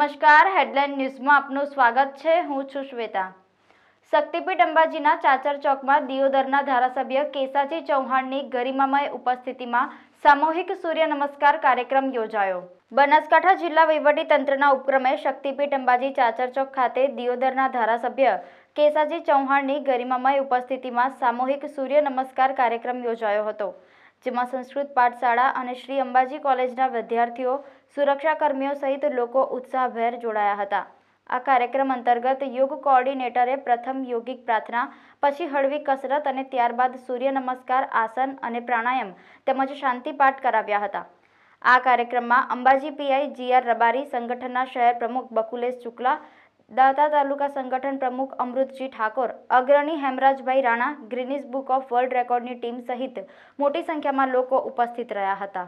નમસ્કાર હેડલાઇન ન્યૂઝમાં આપનું સ્વાગત છે. હું છું શ્વેતા. શક્તિપીઠ અંબાજીના ચાચર ચોકમાં દિયોદરના ધારાસભ્ય કેસાજી ચૌહાણની ગરિમામય ઉપસ્થિતિમાં સામૂહિક સૂર્ય નમસ્કાર કાર્યક્રમ યોજાયો. બનાસકાંઠા જિલ્લા વહીવટી તંત્રના ઉપક્રમે શક્તિપીઠ અંબાજી ચાચર ચોક ખાતે દિયોદરના ધારાસભ્ય કેસાજી ચૌહાણની ગરિમામય ઉપસ્થિતિમાં સામૂહિક સૂર્ય નમસ્કાર કાર્યક્રમ યોજાયો હતો. જેમાં સંસ્કૃત પાઠશાળા અને શ્રી અંબાજી કોલેજના વિદ્યાર્થીઓ, સુરક્ષાકર્મીઓ સહિત લોકો ઉત્સાહભેર જોડાયા હતા. આ કાર્યક્રમ અંતર્ગત યોગ કોઓર્ડિનેટરે પ્રથમ યોગિક પ્રાર્થના, પછી હળવી કસરત અને ત્યારબાદ સૂર્ય નમસ્કાર, આસન અને પ્રાણાયામ તેમજ શાંતિપાઠ કરાવ્યા હતા. આ કાર્યક્રમમાં અંબાજી પીઆઈ જીઆર રબારી સંગઠનના શહેર પ્રમુખ બકુલેશ શુક્લા દાતા તાલુકા સંગઠન પ્રમુખ અમૃતજી ઠાકોર, અગ્રણી Hemrajbhai Rana Guinness book of world રેકોર્ડની team સહિત મોટી સંખ્યામાં લોકો ઉપસ્થિત રહ્યા હતા.